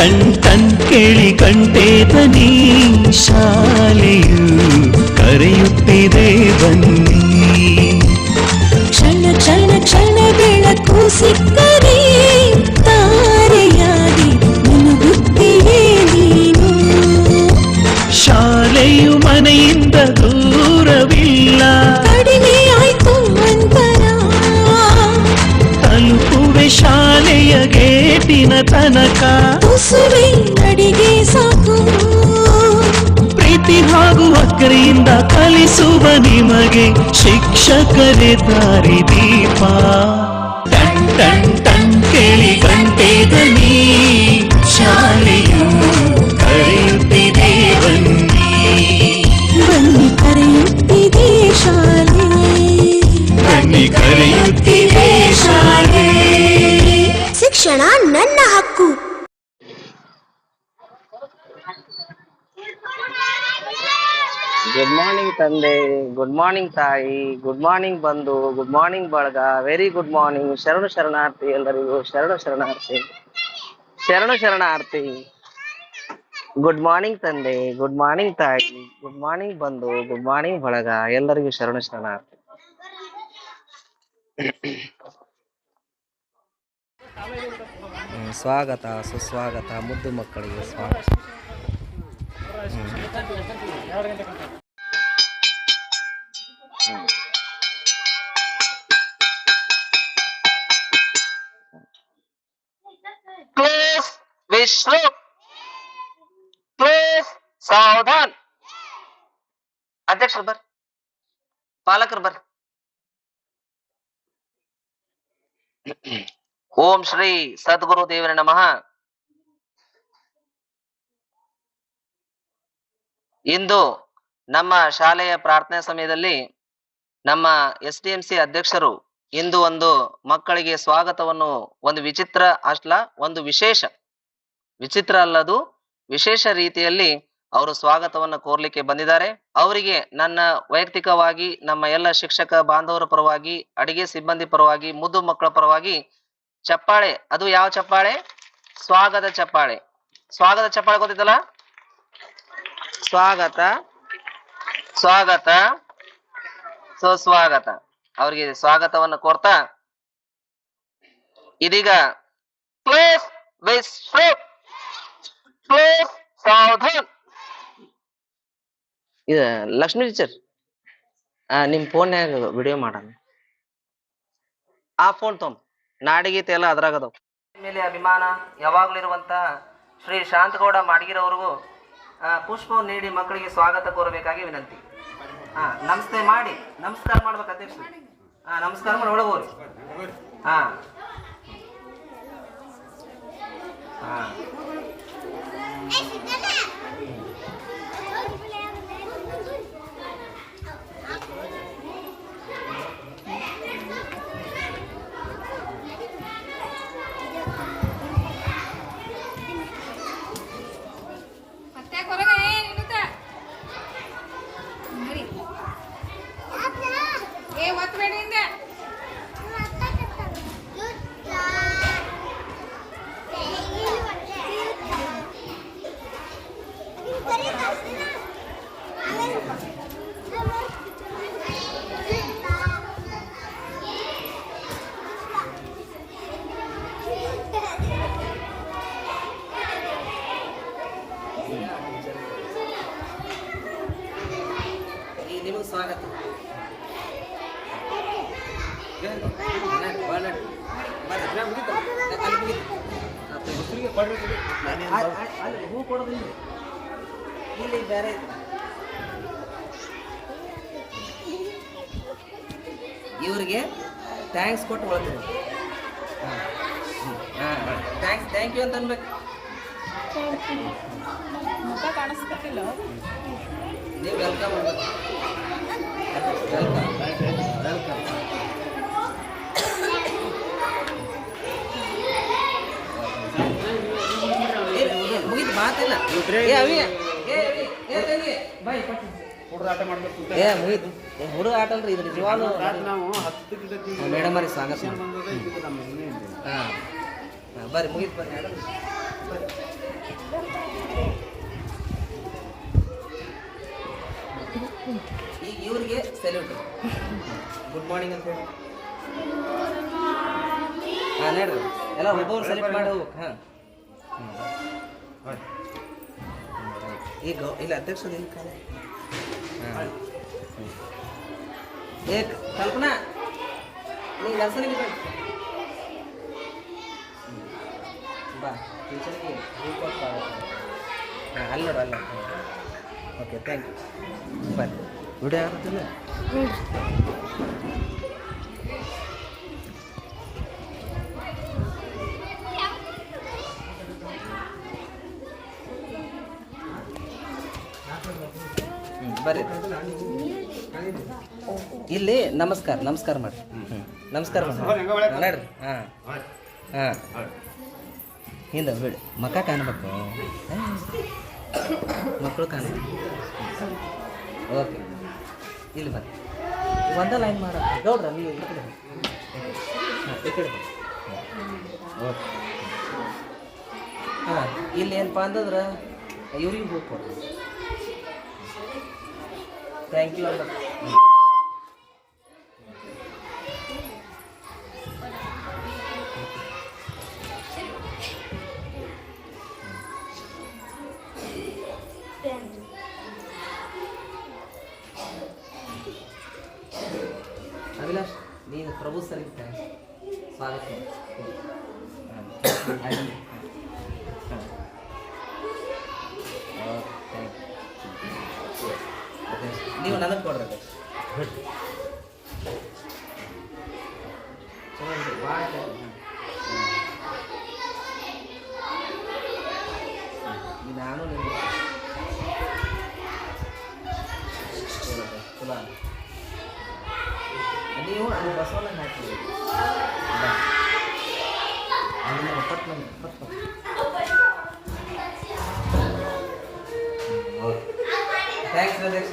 Ton ton ಕೇಳಿ ಗಂಟೆ ದನಿ ಶಾಲೆಯು ಕರೆಯುತ್ತಿದೆ ಬನ್ನಿ ಕ್ಷಣ ಕ್ಷಣ ಕ್ಷಣ ಬೆಳಕು ತನಕ ತುಸುವೆ ನಡಿಗೆ ಸಾಕು. ಪ್ರೀತಿ ಹಾಗೂ ಅಕ್ಕರೆಯಿಂದ ಕಲಿಸುವ ನಿಮಗೆ ಶಿಕ್ಷಕರೇ ದಾರಿ ದೀಪ. ಟನ್ ಟನ್ ಟನ್ ಕೇಳಿ ಗಂಟೆ ದನಿ ಶಾಲೆಯು ಕರೆಯುತ್ತಿದೆ ಬನ್ನಿ. ಬನ್ನಿ ಕರೆಯುತ್ತಿದೆ ಶಾಲೆ. ಬನ್ನಿ ಕರೆಯುತ್ತಿದೆ ಶಾಲೆ. ಶಿಕ್ಷಣ ನನ್ನ ಹಕ್ಕು ಗುಡ್ ಮಾರ್ನಿಂಗ್ ತಂದೆ. ಗುಡ್ ಮಾರ್ನಿಂಗ್ ತಾಯಿ. ಗುಡ್ ಮಾರ್ನಿಂಗ್ ಬಂಧು. ಗುಡ್ ಮಾರ್ನಿಂಗ್ ಬಳಗ. ವೆರಿ ಗುಡ್ ಮಾರ್ನಿಂಗ್ ಶರಣು ಶರಣಾರ್ಥಿ ಎಲ್ಲರಿಗೂ. ಶರಣು ಶರಣಾರ್ಥಿ. ಶರಣು ಶರಣಾರ್ಥಿ. ಗುಡ್ ಮಾರ್ನಿಂಗ್ ತಂದೆ. ಗುಡ್ ಮಾರ್ನಿಂಗ್ ತಾಯಿ. ಗುಡ್ ಮಾರ್ನಿಂಗ್ ಬಂಧು. ಗುಡ್ ಮಾರ್ನಿಂಗ್ ಬಳಗ. ಎಲ್ಲರಿಗೂ ಶರಣು ಶರಣಾರ್ಥಿ. ಸ್ವಾಗತ, ಸುಸ್ವಾಗತ. ಮುದ್ದು ಮಕ್ಕಳಿಗೆ ಸ್ವಾಗತ. Please, ವಿಶ್ವ Please, Saudhan. ಅಧ್ಯಕ್ಷರು ಬರ್ರಿ ಪಾಲಕರು ಬರ್ರಿ ಓಂ ಶ್ರೀ ಸದ್ಗುರು ದೇವರ ನಮಃ ಇಂದು ನಮ್ಮ ಶಾಲೆಯ ಪ್ರಾರ್ಥನೆ ಸಮಯದಲ್ಲಿ ನಮ್ಮ ಎಸ್ ಡಿ ಎಂ ಸಿ ಅಧ್ಯಕ್ಷರು ಇಂದು ಒಂದು ಮಕ್ಕಳಿಗೆ ಸ್ವಾಗತವನ್ನು, ಒಂದು ವಿಚಿತ್ರ ಅಷ್ಟ ಒಂದು ವಿಶೇಷ. ವಿಚಿತ್ರ ಅಲ್ಲದು ವಿಶೇಷ ರೀತಿಯಲ್ಲಿ ಅವರು ಸ್ವಾಗತವನ್ನು ಕೋರ್ಲಿಕ್ಕೆ ಬಂದಿದ್ದಾರೆ. ಅವರಿಗೆ ನನ್ನ ವೈಯಕ್ತಿಕವಾಗಿ, ನಮ್ಮ ಎಲ್ಲ ಶಿಕ್ಷಕ ಬಾಂಧವರ ಪರವಾಗಿ, ಅಡಿಗೆ ಸಿಬ್ಬಂದಿ ಪರವಾಗಿ, ಮುದ್ದು ಮಕ್ಕಳ ಪರವಾಗಿ ಚಪ್ಪಾಳೆ. ಅದು ಯಾವ ಚಪ್ಪಾಳೆ? ಸ್ವಾಗತ ಚಪ್ಪಾಳೆ. ಸ್ವಾಗತ ಚಪ್ಪಾಳೆ ಗೊತ್ತಿತ್ತಲ್ಲ? ಸ್ವಾಗತ. ಸ್ವಾಗತ. ಸುಸ್ವಾಗತ. ಅವರಿಗೆ ಸ್ವಾಗತವನ್ನು ಕೋರ್ತಾ ಇದೀಗ ಪ್ಲೇಸ್ ವಿಶ್ವ ಪ್ಲೇಸ್ ಸಾವಧಾನ್ ಇದು ಲಕ್ಷ್ಮೀ ಟೀಚರ್ ನಿಮ್ ಫೋನ್ಯಾಗ ವಿಡಿಯೋ ಮಾಡೋಣ. ಆ ಫೋನ್ ತೊಂಬ ನಾಡಿಗೀತೆ ಎಲ್ಲ ಅದ್ರಾಗ ಅದಾವ ಮೇಲೆ ಅಭಿಮಾನ ಯಾವಾಗಲೂ ಇರುವಂತ ಶ್ರೀ ಶಾಂತಗೌಡ ಮಾಡಿಗಿರವ್ರಿಗೂ ಪುಷ್ಪವನ್ನು ನೀಡಿ ಮಕ್ಕಳಿಗೆ ಸ್ವಾಗತ ಕೋರಬೇಕಾಗಿ ವಿನಂತಿ. ನಮಸ್ತೆ ಮಾಡಿ. ನಮಸ್ಕಾರ ಮಾಡ್ಬೇಕು ಅಧ್ಯಕ್ಷ. ಹಾ ನಮಸ್ಕಾರ ಮಾಡಿ ಒಳಗೆ ಹೋಗ್ರಿ ಹಾ. ಹಾ ಮತ್ತೆ ಹೊರಗೆ ಏನಿರುತ್ತ ನಡಿ ಏ ಒತ್ತಬೇಡಿ ಹಿಂದೆ ಈ ನಿಮಗೆ ಸ್ವಾಗತ ಹೂ ಕೊಡೋದಿಲ್ಲ ಇಲ್ಲಿ ಬೇರೆ ಇವ್ರಿಗೆ ಥ್ಯಾಂಕ್ಸ್ ಕೊಟ್ಟು ಒಳ್ತೀವಿ ಥ್ಯಾಂಕ್ಸ್ ಥ್ಯಾಂಕ್ ಯು ಅಂತ ಅನ್ಬೇಕು. ಮುಖ ಕಾಣಿಸ್ಬೇಕಿಲ್ಲ. ನೀವು ವೆಲ್ಕಮ್ ವೆಲ್ಕಮ್ ವೆಲ್ಕಮ್ ಏ ಅವಿ ಏ ಅವಿ, ಏ ಬಾ ಪಟ್ಟಿ. ಏ ಮುಗಿತು. ಏ ಹುಡುಗ ಆಟ ಅಲ್ರಿ ಇದ್ರ ಜೀವಾನು ಮೇಡಮ್ ಅವ್ರಿಗೆ ಸ್ವಾಗತ. ಹಾ. ಬರ್ರಿ ಮುಗಿತು ಬರ್ರಿ. ಈಗ ಇವ್ರಿಗೆ ಸೆಲ್ಯೂಟ್ ಗುಡ್ ಮಾರ್ನಿಂಗ್ ಅಂತ ಹೇಳಿ. ಹಾಂ ನೋಡ್ರಿ. ಎಲ್ಲ ಒಬ್ಬೊಬ್ರು ಸೆಲೆಕ್ಟ್ ಮಾಡಿ. ಹೋಗ್ಬೇಕು ಹಾಂ. ಈಗ, ಇಲ್ಲ ಹಾಂ ಏ, ಕಲ್ಪನಾ ನೀ ಲೆಸನಿಗೆ ಬಾ. ಟೀಚರ್ಗೆ ಹಾಂ, ಅಲ್ಲಿ ನೋಡು, ಅಲ್ಲಿ ಓಕೆ ಥ್ಯಾಂಕ್ ಯು ಬರ್ರಿ ವಿಡಿಯೋ ಆಗುತ್ತಿಲ್ಲ? ಬರ್ರಿ. ಇಲ್ಲಿ ನಮಸ್ಕಾರ ನಮಸ್ಕಾರ ಮಾಡಿ ಹ್ಮ್. ನಮಸ್ಕಾರ ಮಾಡಿ ನೋಡ್ರಿ. ಹಾಂ. ಹಾಂ. ಹಿಂದೆ ಬಿಡಿ ಮಕ್ಕ ಕಾಣಬೇಕು. ಮಕ್ಕಳು ಕಾಣಬೇಕು ಓಕೆ. ಇಲ್ಲಿ ಬರ್ರಿ. ಒಂದೇ ಲೈನ್ ಮಾಡ ನೀವು ಈ ಕಡೆ ಹಾಂ ಈ ಕಡೆ ಓಕೆ. ಹಾಂ ಇಲ್ಲಿ ಏನಪ್ಪ ಅಂತಂದ್ರೆ ಇವ್ರಿಗೆ ಕೊಡ್ರಿ. ಥ್ಯಾಂಕ್ ಯು ಅಂತ ಅಭಿಲಾಷ್ ನೀನು ಪ್ರಭು ಸರಿಗೆ ಥ್ಯಾಂಕ್ಸ್ ಸ್ವಾಗತ ಹಾಂ. ನೀವು ನನಗೆ ಕೊಡ್ರಿ ಅದು. ಚಲೋ ಇದೆ, ಭಾಳ ಚಲೋ ಇದೆ. ಹ್ಮ್. ಈ ನಾನು ನಿಮ್ಗೆ ಚಲೋ ಇದೆ, ಚಲೋ ಇದೆ. ನೀವು ಅದು ಬಸವಣ್ಣ ಹಾಕಿ ಅದನ್ನ ಪಟ್ ಮಾಡಿ ಪಟ್ ಮಾಡಿ ಥ್ಯಾಂಕ್ಸ್ ಅಧ್ಯಕ್ಷ